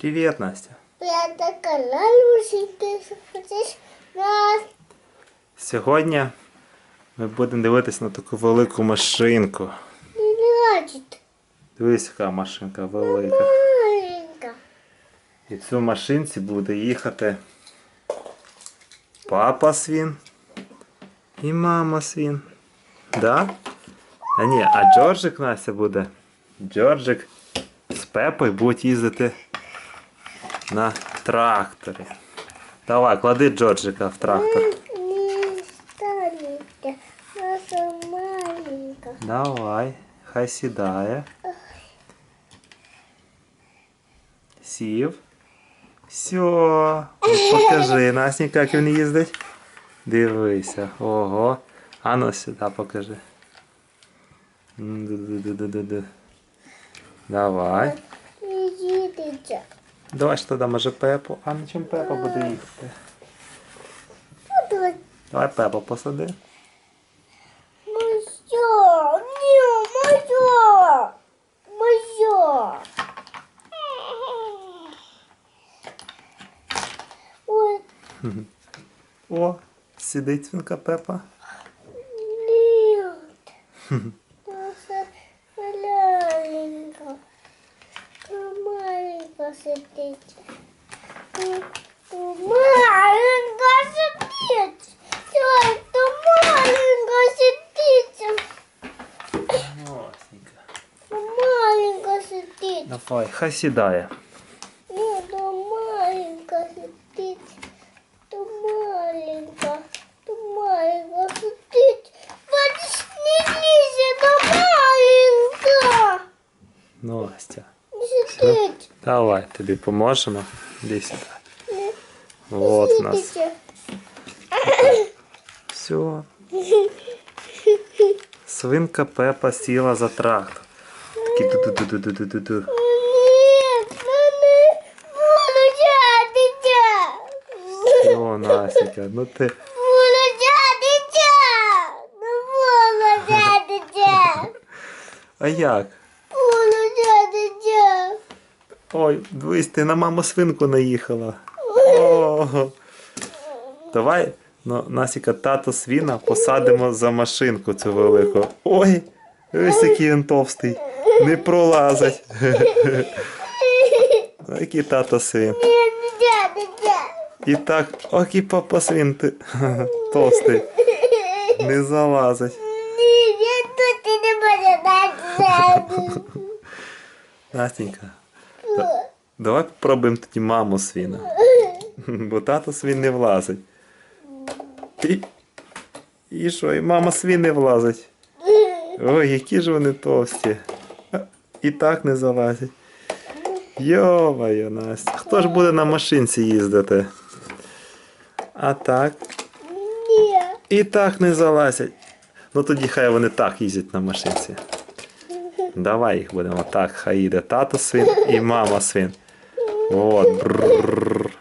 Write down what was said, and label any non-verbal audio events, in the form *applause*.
Привіт, Настя. Лалюсенька, хочеш. Сьогодні ми будемо дивитися на таку велику машинку. Дивись, яка машинка велика. Маленька. І в цю машинці буде їхати папа свін і мама свін. Да? А ні, а Джорджик Настя буде. Джорджик з Пепою будуть їздити на тракторі. Давай, клади Джорджика в трактор. Давай, хай сідає. Сів. Все. Покажи, Настя, як він їздить. Дивися. Ого. А ну сюди покажи. Давай. Їдеться. Давай ж тоді може Пепу. А на чим Пепа буде їхати? Давай Пепу посади. моє. Ні, моє. Моє. Ой, О, сидить свинка Пепа. Нет. *laughs* Маленька сидить. Маленька сидить. Ой, то маленька сидить. Осненька. Маленька сидить. Давай, хай сідає. Ні, то маленька сидить. То маленька. То маленька сидить. Бачиш, не лізе, то маленька. Настя. Сидить. Давай, тобі поможемо. Іди сюди. У нас. Все. Свинка Пепа сіла за трактор. Такий ду-ду-ду-ду-ду-ду-ду. О, Настя, ну ти. Ну. *laughs* А як? Ой, дивись, ти на маму свинку наїхала. О, давай, ну, Насіка, тато свіна посадимо за машинку цю велику. Ой, ось який він товстий. Не пролазить. *laughs* Ой, Який тато свін. І так, ох і папа свін ти *laughs* товстий. Не залазить. Ні, я тут не буду. *laughs* Настенька, давай попробуємо тоді маму свіна. Бо тато свін не влазить. І, і що, і мама свін не влазить. Ой, які ж вони товсті. І так не залазять. Йо-моє, Настя. Хто ж буде на машинці їздити? А так. Ні. І так не залазять. Ну тоді хай вони так їздять на машинці. Давай їх будемо так, хай їде тато свин і мама свин. От.